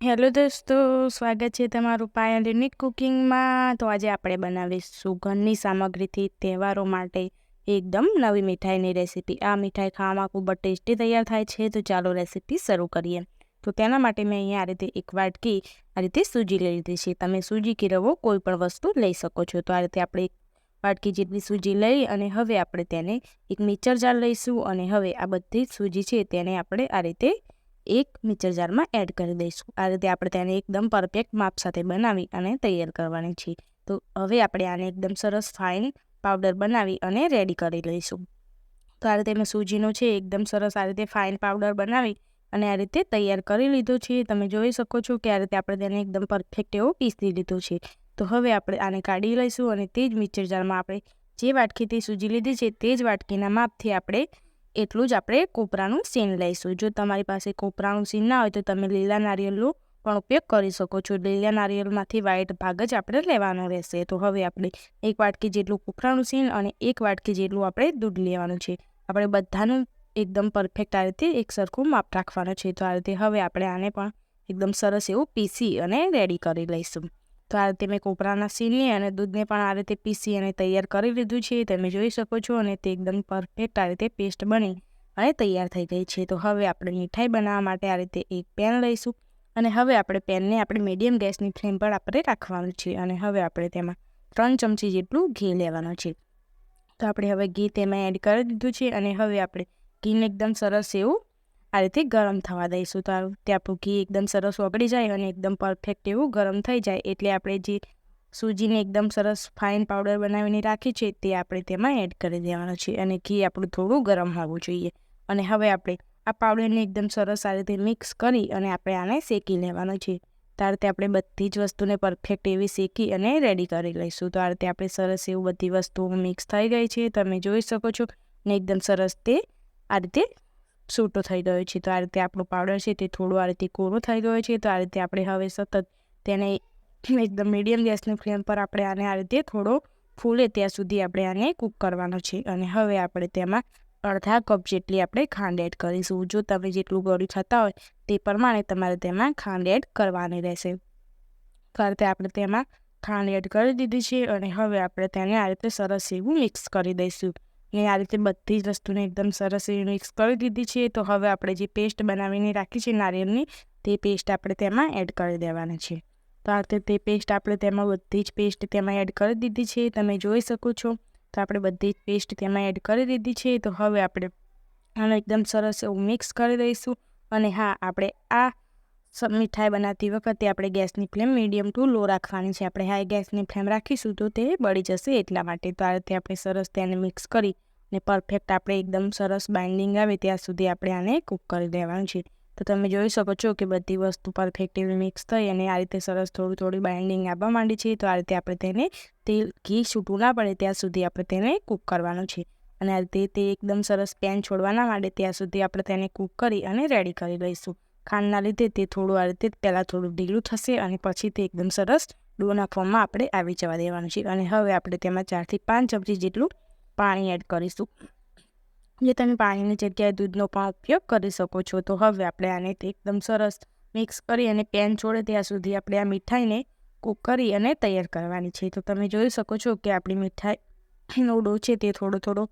Hello દોસ્તો, સ્વાગત છે તમારું પાયલ યુનિક કુકિંગમાં. તો આજે આપણે બનાવીશું ઘરની સામગ્રીથી તહેવારો માટે એકદમ નવી મીઠાઈની રેસીપી. આ મીઠાઈ ખાવામાં ખૂબ જ ટેસ્ટી તૈયાર થાય છે, તો ચાલો રેસીપી શરૂ કરીએ. તો તેના માટે મેં અહીંયા આ રીતે એક વાટકી આ રીતે સૂજી લઈ લીધી છે. તમે સૂજી કે રવો કોઈ પણ વસ્તુ લઈ શકો છો. તો આ રીતે આપણે એક વાટકી જેટલી સૂજી લઈ અને હવે આપણે તેને એક મિક્સર જાર લઈશું અને હવે આ બધી સૂજી છે તેને આપણે આ રીતે એક મિક્સર જારમાં એડ કરી દઈશું. આ રીતે આપણે તેને એકદમ પરફેક્ટ માપ સાથે બનાવી અને તૈયાર કરવાની છે. તો હવે આપણે આને એકદમ સરસ ફાઇન પાવડર બનાવી અને રેડી કરી લઈશું. તો આ રીતે મેં સૂજીનો છે એકદમ સરસ આ રીતે ફાઇન પાવડર બનાવી અને આ રીતે તૈયાર કરી લીધો છે. તમે જોઈ શકો છો કે આ રીતે આપણે તેને એકદમ પરફેક્ટ એવો પીસી લીધો છે. તો હવે આપણે આને કાઢી લઈશું અને તે જ મિક્સર જારમાં આપણે જે વાટકીથી સૂજી લીધી છે તે જ વાટકીના માપથી આપણે એટલું જ આપણે કોપરાનું સીન લઈશું. જો તમારી પાસે કોપરાનું સીન ના હોય તો તમે લીલા નારિયેળનો પણ ઉપયોગ કરી શકો છો. લીલા નારિયેળમાંથી વ્હાઈટ ભાગ જ આપણે લેવાનો રહેશે. તો હવે આપણે એક વાટકી જેટલું કોપરાનું સીન અને એક વાટકી જેટલું આપણે દૂધ લેવાનું છે. આપણે બધાનું એકદમ પરફેક્ટ આ રીતે એક સરખું માપ રાખવાનું છે. તો આ રીતે હવે આપણે આને પણ એકદમ સરસ એવું પીસી અને રેડી કરી લઈશું. તો આ રીતે મેં કોપરાના સીનને અને દૂધને પણ આ રીતે પીસી અને તૈયાર કરી લીધું છે. તમે જોઈ શકો છો અને તે એકદમ પરફેક્ટ આ રીતે પેસ્ટ બની અને તૈયાર થઈ ગઈ છે. તો હવે આપણે મીઠાઈ બનાવવા માટે આ રીતે એક પેન લઈશું અને હવે આપણે પેનને આપણે મીડિયમ ગેસની ફ્લેમ પર આપણે રાખવાનું છે અને હવે આપણે તેમાં ત્રણ ચમચી જેટલું ઘી લેવાનું છે. તો આપણે હવે ઘી તેમાં એડ કરી દીધું છે અને હવે આપણે ઘીને એકદમ સરસ એવું આ રીતે ગરમ થવા દઈશું. તો તે આપણું ઘી એકદમ સરસ ઓગળી જાય અને એકદમ પરફેક્ટ એવું ગરમ થઈ જાય. એટલે આપણે જે સૂજીને એકદમ સરસ ફાઇન પાવડર બનાવીને રાખી છે તે આપણે તેમાં એડ કરી દેવાનું છે અને ઘી આપણું થોડું ગરમ હોવું જોઈએ. અને હવે આપણે આ પાવડરને એકદમ સરસ આ રીતે મિક્સ કરી અને આપણે આને શેકી લેવાનું છે. તો તે આપણે બધી જ વસ્તુને પરફેક્ટ એવી શેકી અને રેડી કરી લઈશું. તો આ રીતે આપણે સરસ એવું બધી વસ્તુઓ મિક્સ થઈ ગઈ છે. તમે જોઈ શકો છો ને એકદમ સરસ તે આ રીતે છૂટો થઈ ગયો છે, તો આ રીતે આપણો પાવડર છે તે થોડો આ રીતે કોરો થઈ ગયો છે, તો આ રીતે આપણે હવે સતત તેને એકદમ મીડિયમ ગેસની ફ્લેમ પર આપણે આને આ રીતે થોડો ફૂલે ત્યાં સુધી આપણે આને કૂક કરવાનો છે, અને હવે આપણે તેમાં અડધા કપ જેટલી આપણે ખાંડ એડ કરીશું. જો તમે જેટલું ગળ્યું થતા હોય તે પ્રમાણે તમારે તેમાં ખાંડ એડ કરવાની રહેશે. કરતે આપણે તેમાં ખાંડ એડ કરી દીધી છે, અને હવે આપણે તેને આ રીતે સરસ એવું મિક્સ કરી દઈશું. ને આ રીતે બધી જ વસ્તુને એકદમ સરસ એવી મિક્સ કરી દીધી છે. તો હવે આપણે જે પેસ્ટ બનાવીને રાખી છે નારિયેળની, તે પેસ્ટ આપણે તેમાં એડ કરી દેવાની છે. તો આ રીતે તે પેસ્ટ આપણે તેમાં બધી જ પેસ્ટ તેમાં એડ કરી દીધી છે. તમે જોઈ શકો છો. તો આપણે બધી જ પેસ્ટ તેમાં એડ કરી દીધી છે. તો હવે આપણે આને એકદમ સરસ એવું મિક્સ કરી દઈશું. અને હા, આપણે આ મીઠાઈ બનાવતી વખતે આપણે ગેસની ફ્લેમ મીડિયમ ટુ લો રાખવાની છે. આપણે હાઈ ગેસની ફ્લેમ રાખીશું તો તે બળી જશે એટલા માટે. તો આ રીતે આપણે સરસ તેને મિક્સ કરી ને પરફેક્ટ આપણે એકદમ સરસ બાઇન્ડિંગ આવે ત્યાં સુધી આપણે આને કૂક કરી દેવાનું છે. તો તમે જોઈ શકો છો કે બધી વસ્તુ પરફેક્ટ એવી મિક્સ થઈ અને આ રીતે સરસ થોડું થોડી બાઇન્ડિંગ આવવા માંડી છે. તો આ રીતે આપણે તેને તેલ, ઘી છૂટું ના પડે ત્યાં સુધી આપણે તેને કૂક કરવાનું છે. અને આ રીતે તે એકદમ સરસ પેન છોડવાના માટે ત્યાં સુધી આપણે તેને કૂક કરી અને રેડી કરી લઈશું. ખાંડના લીધે તે થોડું આ રીતે પહેલાં થોડું ઢીલું થશે અને પછી તે એકદમ સરસ ડો નાખવામાં આપણે આવી જવા દેવાનું છે. અને હવે આપણે તેમાં ચારથી પાંચ ચમચી જેટલું પાણી એડ કરીશું. જે તમે પાણીની જગ્યાએ દૂધનો પણ ઉપયોગ કરી શકો છો. તો હવે આપણે આને એકદમ સરસ મિક્સ કરી અને પેન છોડે ત્યાં સુધી આપણે આ મીઠાઈને કૂક કરી અને તૈયાર કરવાની છે. તો તમે જોઈ શકો છો કે આપણી મીઠાઈનો ડો છે તે થોડો થોડો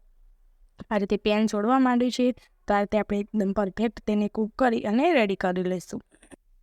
આ રીતે પેન છોડવા માંડ્યું છે. તો રીતે આપણે એકદમ પરફેક્ટ તેને કૂક કરી અને રેડી કરી લઈશું.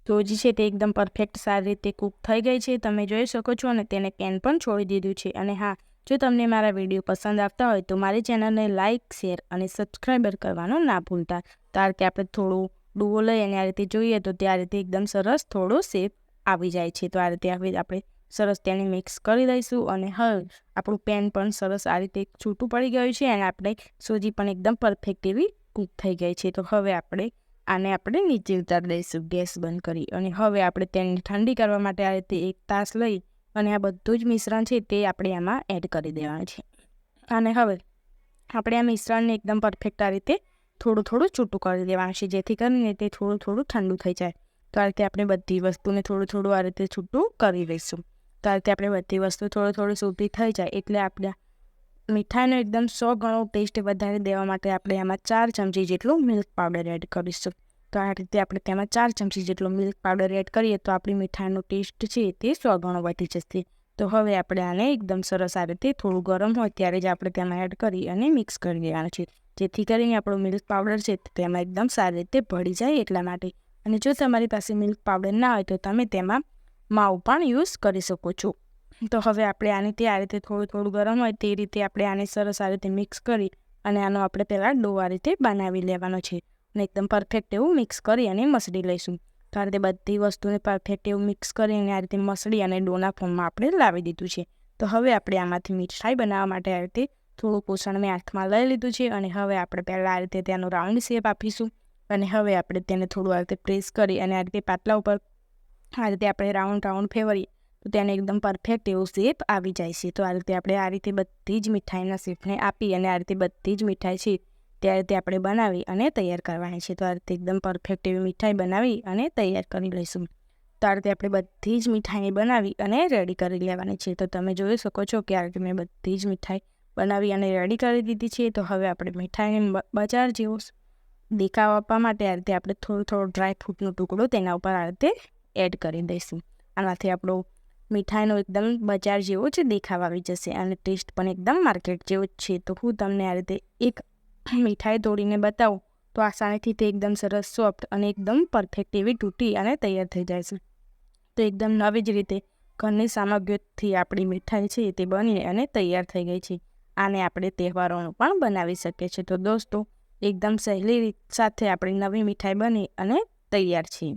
સોજી છે તે એકદમ પરફેક્ટ સારી રીતે કૂક થઈ ગઈ છે. તમે જોઈ શકો છો અને તેને પેન પણ છોડી દીધું છે. અને હા, જો તમને મારા વીડિયો પસંદ આવતા હોય તો મારી ચેનલને લાઇક શેર અને સબસ્ક્રાઈબર કરવાનું ના ભૂલતા. તો આ આપણે થોડું ડૂવો લઈ અને આ રીતે જોઈએ તો તે આ રીતે એકદમ સરસ થોડો શેપ આવી જાય છે. તો આ રીતે હવે આપણે સરસ તેને મિક્સ કરી દઈશું અને હવે આપણું પેન પણ સરસ આ રીતે છૂટું પડી ગયું છે અને આપણે સોજી પણ એકદમ પરફેક્ટ એવી કૂક થઈ ગઈ છે, તો હવે આપણે આને આપણે નીચે ઉતારી દઈશું, ગેસ બંધ કરી. અને હવે આપણે તેને ઠંડી કરવા માટે આ રીતે એક તાસ લઈ અને આ બધું જ મિશ્રણ છે તે આપણે આમાં એડ કરી દેવાનું છે. અને હવે આપણે આ મિશ્રણને એકદમ પરફેક્ટ આ રીતે થોડું થોડું છૂટું કરી દેવાનું છે, જેથી કરીને તે થોડું થોડું ઠંડુ થઈ જાય. તો આ રીતે આપણે બધી વસ્તુને થોડું થોડું આ રીતે છૂટું કરી લઈશું. તો આ રીતે આપણે બધી વસ્તુ થોડું થોડું સૂટી થઈ જાય, એટલે આપણે મીઠાઈનો એકદમ સો ગણો ટેસ્ટ વધારી દેવા માટે આપણે એમાં ચાર ચમચી જેટલું મિલ્ક પાવડર એડ કરીશું. તો આ રીતે આપણે તેમાં ચાર ચમચી જેટલો મિલ્ક પાવડર એડ કરીએ તો આપણી મીઠાઈનો ટેસ્ટ છે તે સો ગણો વધી જશે. તો હવે આપણે આને એકદમ સરસ આ રીતે થોડું ગરમ હોય ત્યારે જ આપણે તેમાં એડ કરી અને મિક્સ કરી દેવાનું છે જેથી કરીને આપણો મિલ્ક પાવડર છે તેમાં એકદમ સારી રીતે ભળી જાય એટલા માટે. અને જો તમારી પાસે મિલ્ક પાવડર ના હોય તો તમે તેમાં માવ પણ યુઝ કરી શકો છો. તો હવે આપણે આને તે આ રીતે થોડું થોડું ગરમ હોય તે રીતે આપણે આને સરસ આ રીતે મિક્સ કરી અને આનો આપણે પહેલાં ડો આ રીતે બનાવી લેવાનો છે. અને એકદમ પરફેક્ટ એવું મિક્સ કરી અને મસળી લઈશું. તો આ રીતે બધી વસ્તુને પરફેક્ટ એવું મિક્સ કરીને આ રીતે મસળી અને ડોના ફોર્મમાં આપણે લાવી દીધું છે. તો હવે આપણે આમાંથી મીઠાઈ બનાવવા માટે આ રીતે થોડું પોષણ મેં હાથમાં લઈ લીધું છે અને હવે આપણે પહેલાં આ રીતે તેનો રાઉન્ડ શેપ આપીશું. અને હવે આપણે તેને થોડું આ રીતે પ્રેસ કરી અને આ રીતે પાટલા ઉપર આ રીતે આપણે રાઉન્ડ રાઉન્ડ ફેરવીએ. તો તેને એકદમ પરફેક્ટ એવો શેપ આવી જાય છે. તો આ રીતે આપણે આ રીતે બધી જ મીઠાઈના શેપને આપી અને આ રીતે બધી જ મીઠાઈ છે તે રીતે આપણે બનાવી અને તૈયાર કરવાની છે. તો આ રીતે એકદમ પરફેક્ટ એવી મીઠાઈ બનાવી અને તૈયાર કરી લઈશું. તો આ રીતે આપણે બધી જ મીઠાઈ બનાવી અને રેડી કરી લેવાની છે. તો તમે જોઈ શકો છો કે આ રીતે મેં બધી જ મીઠાઈ બનાવી અને રેડી કરી દીધી છે. તો હવે આપણે મીઠાઈને બજાર જેવો દેખાવ આપવા માટે આ રીતે આપણે થોડું, થોડો ડ્રાય ફ્રૂટનો ટુકડો તેના ઉપર આ રીતે એડ કરી દઈશું. આનાથી આપણો મીઠાઈનો એકદમ બજાર જેવો જ દેખાવ આવી જશે અને ટેસ્ટ પણ એકદમ માર્કેટ જેવો જ છે. તો હું તમને આ રીતે એક મીઠાઈ તોડીને બતાવું. તો આસાનીથી તે એકદમ સરસ, સોફ્ટ અને એકદમ પરફેક્ટ એવી તૂટી અને તૈયાર થઈ જાય છે. તો એકદમ નવી જ રીતે ઘરની સામગ્રીથી આપણી મીઠાઈ છે તે બની અને તૈયાર થઈ ગઈ છે. આને આપણે તહેવારોનું પણ બનાવી શકીએ છીએ. તો દોસ્તો, એકદમ સહેલી રીત સાથે આપણી નવી મીઠાઈ બની અને તૈયાર છે